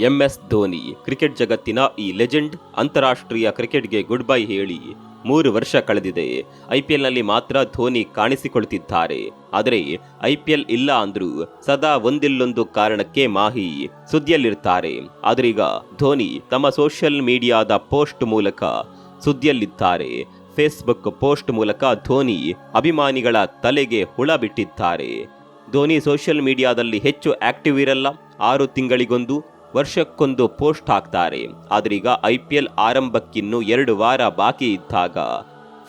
MS Dhoni cricket ಜಗತ್ತಿನ ಈ legend ಅಂತಾರಾಷ್ಟ್ರೀಯ ಕ್ರಿಕೆಟ್ಗೆ ಗುಡ್ ಬೈ ಹೇಳಿ ಮೂರು ವರ್ಷ ಕಳೆದಿದೆ. ಐಪಿಎಲ್ನಲ್ಲಿ ಮಾತ್ರ ಧೋನಿ ಕಾಣಿಸಿಕೊಳ್ತಿದ್ದಾರೆ. ಆದರೆ ಐಪಿಎಲ್ ಇಲ್ಲ ಅಂದ್ರೂ ಸದಾ ಒಂದಿಲ್ಲೊಂದು ಕಾರಣಕ್ಕೆ ಮಾಹಿ ಸುದ್ದಿಯಲ್ಲಿರ್ತಾರೆ. ಆದ್ರೀಗ ಧೋನಿ ತಮ್ಮ ಸೋಷಿಯಲ್ ಮೀಡಿಯಾದ ಪೋಸ್ಟ್ ಮೂಲಕ ಸುದ್ದಿಯಲ್ಲಿದ್ದಾರೆ. ಫೇಸ್ಬುಕ್ ಪೋಸ್ಟ್ ಮೂಲಕ ಧೋನಿ ಅಭಿಮಾನಿಗಳ ತಲೆಗೆ ಹುಳ ಬಿಟ್ಟಿದ್ದಾರೆ. ಧೋನಿ ಸೋಷಿಯಲ್ ಮೀಡಿಯಾದಲ್ಲಿ ಹೆಚ್ಚು ಆಕ್ಟಿವ್ ಇರಲ್ಲ, ಆರು ತಿಂಗಳಿಗೊಂದು ವರ್ಷಕ್ಕೊಂದು ಪೋಸ್ಟ್ ಹಾಕ್ತಾರೆ. ಆದ್ರೀಗ ಐ ಪಿ ಎಲ್ ಆರಂಭಕ್ಕಿನ್ನೂ ಎರಡು ವಾರ ಬಾಕಿ ಇದ್ದಾಗ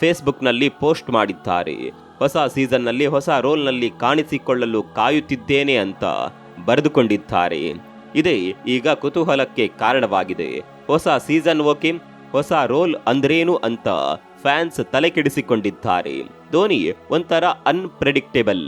ಫೇಸ್ಬುಕ್ನಲ್ಲಿ ಪೋಸ್ಟ್ ಮಾಡಿದ್ದಾರೆ. ಹೊಸ ಸೀಸನ್ನಲ್ಲಿ ಹೊಸ ರೋಲ್ನಲ್ಲಿ ಕಾಣಿಸಿಕೊಳ್ಳಲು ಕಾಯುತ್ತಿದ್ದೇನೆ ಅಂತ ಬರೆದುಕೊಂಡಿದ್ದಾರೆ. ಇದೇ ಈಗ ಕುತೂಹಲಕ್ಕೆ ಕಾರಣವಾಗಿದೆ. ಹೊಸ ಸೀಸನ್ ಓಕೆ, ಹೊಸ ರೋಲ್ ಅಂದ್ರೇನು ಅಂತ ಫ್ಯಾನ್ಸ್ ತಲೆ ಕೆಡಿಸಿಕೊಂಡಿದ್ದಾರೆ ಧೋನಿ ಒಂಥರ ಅನ್ಪ್ರೆಡಿಕ್ಟೇಬಲ್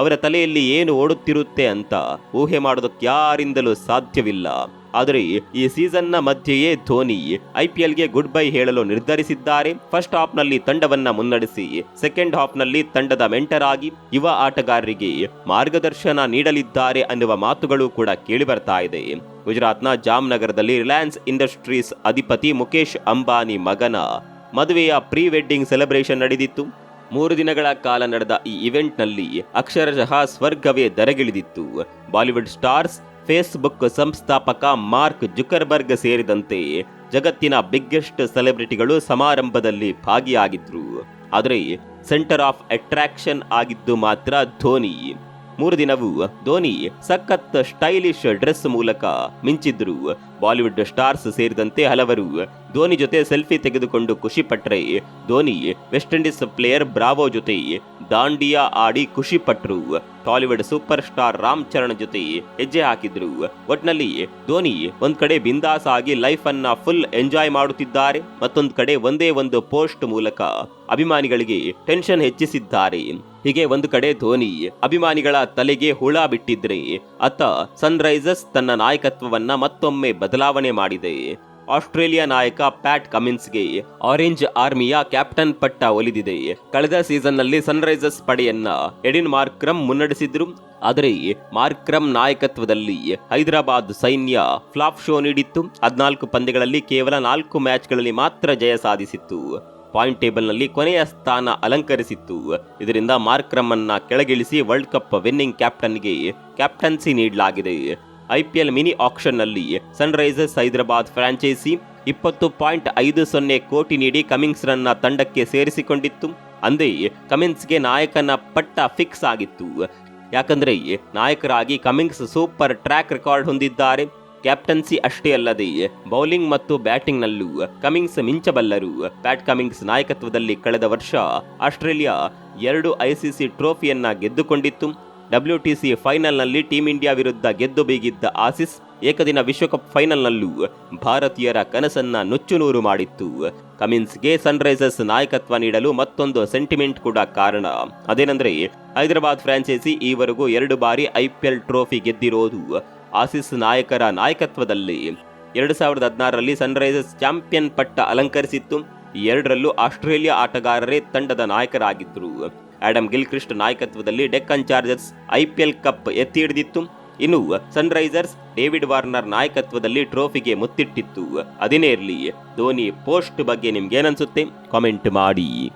ಅವರ ತಲೆಯಲ್ಲಿ ಏನು ಓಡುತ್ತಿರುತ್ತೆ ಅಂತ ಊಹೆ ಮಾಡೋದಕ್ಕೆ ಯಾರಿಂದಲೂ ಸಾಧ್ಯವಿಲ್ಲ. ಆದರೆ ಈ ಸೀಸನ್ನ ಮಧ್ಯೆಯೇ ಧೋನಿ ಐಪಿಎಲ್ಗೆ ಗುಡ್ ಬೈ ಹೇಳಲು ನಿರ್ಧರಿಸಿದ್ದಾರೆ. ಫಸ್ಟ್ ಹಾಫ್ನಲ್ಲಿ ತಂಡವನ್ನ ಮುನ್ನಡೆಸಿ ಸೆಕೆಂಡ್ ಹಾಫ್ನಲ್ಲಿ ತಂಡದ ಮೆಂಟರ್ ಆಗಿ ಯುವ ಆಟಗಾರರಿಗೆ ಮಾರ್ಗದರ್ಶನ ನೀಡಲಿದ್ದಾರೆ ಅನ್ನುವ ಮಾತುಗಳು ಕೂಡ ಕೇಳಿಬರ್ತಾ ಇದೆ. ಗುಜರಾತ್ನ ಜಾಮ್ನಗರದಲ್ಲಿ ರಿಲಯನ್ಸ್ ಇಂಡಸ್ಟ್ರೀಸ್ ಅಧಿಪತಿ ಮುಖೇಶ್ ಅಂಬಾನಿ ಮಗನ ಮದುವೆಯ ಪ್ರೀ ವೆಡ್ಡಿಂಗ್ ಸೆಲೆಬ್ರೇಷನ್ ನಡೆದಿತ್ತು. ಮೂರು ದಿನಗಳ ಕಾಲ ನಡೆದ ಈ ಇವೆಂಟ್ನಲ್ಲಿ ಅಕ್ಷರಶಃ ಸ್ವರ್ಗವೇ ದರಗಿಳಿದಿತ್ತು. ಬಾಲಿವುಡ್ ಸ್ಟಾರ್ಸ್, ಫೇಸ್ಬುಕ್ ಸಂಸ್ಥಾಪಕ ಮಾರ್ಕ್ ಜುಕರ್ಬರ್ಗ್ ಸೇರಿದಂತೆ ಜಗತ್ತಿನ ಬಿಗ್ಗೆಸ್ಟ್ ಸೆಲೆಬ್ರಿಟಿಗಳು ಸಮಾರಂಭದಲ್ಲಿ ಭಾಗಿಯಾಗಿದ್ರು. ಆದರೆ ಸೆಂಟರ್ ಆಫ್ ಅಟ್ರಾಕ್ಷನ್ ಆಗಿದ್ದು ಮಾತ್ರ ಧೋನಿ. ಮೂರು ದಿನವೂ ಧೋನಿ ಸಖತ್ ಸ್ಟೈಲಿಶ್ ಡ್ರೆಸ್ ಮೂಲಕ ಮಿಂಚಿದ್ರು. ಬಾಲಿವುಡ್ ಸ್ಟಾರ್ಸ್ ಸೇರಿದಂತೆ ಹಲವರು ಧೋನಿ ಜೊತೆ ಸೆಲ್ಫಿ ತೆಗೆದುಕೊಂಡು ಖುಷಿ ಪಟ್ರೆ. Dhoni West Indies player Bravo ಜೊತೆ ದಾಂಡಿಯಾ ಆಡಿ ಖುಷಿ ಪಟ್ರು. Tollywood super star Ram Charan ಜೊತೆ ಹೆಜ್ಜೆ ಹಾಕಿದ್ರು. ಒಟ್ನಲ್ಲಿ ಧೋನಿ ಒಂದ್ ಕಡೆ ಬಿಂದಾಸ್ ಆಗಿ ಲೈಫ್ ಅನ್ನ ಫುಲ್ ಎಂಜಾಯ್ ಮಾಡುತ್ತಿದ್ದಾರೆ, ಮತ್ತೊಂದು ಕಡೆ ಒಂದೇ ಒಂದು ಪೋಸ್ಟ್ ಮೂಲಕ ಅಭಿಮಾನಿಗಳಿಗೆ ಟೆನ್ಷನ್ ಹೆಚ್ಚಿಸಿದ್ದಾರೆ. ಹೀಗೆ ಒಂದು ಕಡೆ ಧೋನಿ ಅಭಿಮಾನಿಗಳ ತಲೆಗೆ ಹುಳ ಬಿಟ್ಟಿದ್ರೆ, ಅತ್ತ ಸನ್ರೈಸರ್ಸ್ ತನ್ನ ನಾಯಕತ್ವವನ್ನ ಮತ್ತೊಮ್ಮೆ ಬದಲಾವಣೆ ಮಾಡಿದೆ. ಆಸ್ಟ್ರೇಲಿಯಾ ನಾಯಕ ಪ್ಯಾಟ್ ಕಮಿನ್ಸ್ಗೆ ಆರೆಂಜ್ ಆರ್ಮಿಯ ಕ್ಯಾಪ್ಟನ್ ಪಟ್ಟ ಒಲಿದಿದೆ. ಕಳೆದ ಸೀಸನ್ನಲ್ಲಿ ಸನ್ರೈಸರ್ಸ್ ಪಡೆಯನ್ನ ಎಡಿನ್ ಮಾರ್ಕ್ರಮ್ ಮುನ್ನಡೆಸಿದ್ರು. ಆದರೆ ಮಾರ್ಕ್ರಮ್ ನಾಯಕತ್ವದಲ್ಲಿ ಹೈದರಾಬಾದ್ ಸೈನ್ಯ ಫ್ಲಾಪ್ ಶೋ ನೀಡಿತ್ತು. ಹದಿನಾಲ್ಕು ಪಂದ್ಯಗಳಲ್ಲಿ ಕೇವಲ ನಾಲ್ಕು ಮ್ಯಾಚ್ಗಳಲ್ಲಿ ಮಾತ್ರ ಜಯ ಸಾಧಿಸಿತ್ತು. ಪಾಯಿಂಟ್ ಟೇಬಲ್ನಲ್ಲಿ ಕೊನೆಯ ಸ್ಥಾನ ಅಲಂಕರಿಸಿತ್ತು. ಇದರಿಂದ ಮಾರ್ಕ್ರಮ್ ಅನ್ನ ಕೆಳಗಿಳಿಸಿ ವರ್ಲ್ಡ್ ಕಪ್ ವಿನ್ನಿಂಗ್ ಕ್ಯಾಪ್ಟನ್ಗೆ ಕ್ಯಾಪ್ಟನ್ಸಿ ನೀಡಲಾಗಿದೆ. ಐಪಿಎಲ್ ಮಿನಿ ಆಕ್ಷನ್ನಲ್ಲಿ ಸನ್ರೈಸರ್ಸ್ ಹೈದರಾಬಾದ್ ಫ್ರಾಂಚೈಸಿ ಇಪ್ಪತ್ತು ಪಾಯಿಂಟ್ ಐದು ಸೊನ್ನೆ ಕೋಟಿ ನೀಡಿ ಕಮಿಂಗ್ಸ್ ರನ್ನ ತಂಡಕ್ಕೆ ಸೇರಿಸಿಕೊಂಡಿತ್ತು. ಅಂದೇ ಕಮಿನ್ಸ್ಗೆ ನಾಯಕನ ಪಟ್ಟ ಫಿಕ್ಸ್ ಆಗಿತ್ತು. ಯಾಕಂದರೆ, ನಾಯಕರಾಗಿ ಕಮಿಂಗ್ಸ್ ಸೂಪರ್ ಟ್ರ್ಯಾಕ್ ರೆಕಾರ್ಡ್ ಹೊಂದಿದ್ದಾರೆ. ಕ್ಯಾಪ್ಟನ್ಸಿ ಅಷ್ಟೇ ಅಲ್ಲದೆ, ಬೌಲಿಂಗ್ ಮತ್ತು ಬ್ಯಾಟಿಂಗ್ನಲ್ಲೂ ಕಮಿಂಗ್ಸ್ ಮಿಂಚಬಲ್ಲರು. ಪ್ಯಾಟ್ ಕಮಿಂಗ್ಸ್ ನಾಯಕತ್ವದಲ್ಲಿ ಕಳೆದ ವರ್ಷ ಆಸ್ಟ್ರೇಲಿಯಾ ಎರಡು ಐಸಿಸಿ ಟ್ರೋಫಿಯನ್ನ ಗೆದ್ದುಕೊಂಡಿತ್ತು. ಡಬ್ಲ್ಯೂಟಿಸಿ ಫೈನಲ್ನಲ್ಲಿ ಟೀಂ ಇಂಡಿಯಾ ವಿರುದ್ಧ ಗೆದ್ದು ಬೀಗಿದ್ದ ಆಸಿಸ್ ಏಕದಿನ ವಿಶ್ವಕಪ್ ಫೈನಲ್ನಲ್ಲೂ ಭಾರತೀಯರ ಕನಸನ್ನ ನುಚ್ಚುನೂರು ಮಾಡಿತ್ತು. ಕಮಿನ್ಸ್ಗೆ ಸನ್ರೈಸರ್ಸ್ ನಾಯಕತ್ವ ನೀಡಲು ಮತ್ತೊಂದು ಸೆಂಟಿಮೆಂಟ್ ಕೂಡ ಕಾರಣ. ಅದೇನೆಂದರೆ, ಹೈದರಾಬಾದ್ ಫ್ರಾಂಚೈಸಿ ಈವರೆಗೂ ಎರಡು ಬಾರಿ ಐಪಿಎಲ್ ಟ್ರೋಫಿ ಗೆದ್ದಿರೋದು ಆಸಿಸ್ ನಾಯಕರ ನಾಯಕತ್ವದಲ್ಲಿ. ಎರಡು ಸಾವಿರದ ಹದಿನಾರರಲ್ಲಿ ಸನ್ರೈಸರ್ಸ್ ಚಾಂಪಿಯನ್ ಪಟ್ಟ ಅಲಂಕರಿಸಿತ್ತು. ಎರಡರಲ್ಲೂ ಆಸ್ಟ್ರೇಲಿಯಾ ಆಟಗಾರರೇ ತಂಡದ ನಾಯಕರಾಗಿದ್ದರು ಆಡಮ್ ಗಿಲ್ಕ್ರಿಸ್ಟ್ ನಾಯಕತ್ವದಲ್ಲಿ ಡೆಕ್ಕನ್ ಚಾರ್ಜರ್ಸ್ ಐಪಿಎಲ್ ಕಪ್ ಎತ್ತಿ ಹಿಡಿದಿತ್ತು. ಇನ್ನು ಸನ್ರೈಸರ್ಸ್ ಡೇವಿಡ್ ವಾರ್ನರ್ ನಾಯಕತ್ವದಲ್ಲಿ ಟ್ರೋಫಿಗೆ ಮುತ್ತಿಟ್ಟಿತ್ತು. ಅದೇನೇ ಇರಲಿ ಧೋನಿ ಪೋಸ್ಟ್ ಬಗ್ಗೆ ನಿಮ್ಗೇನನ್ಸುತ್ತೆ ಕಾಮೆಂಟ್ ಮಾಡಿ.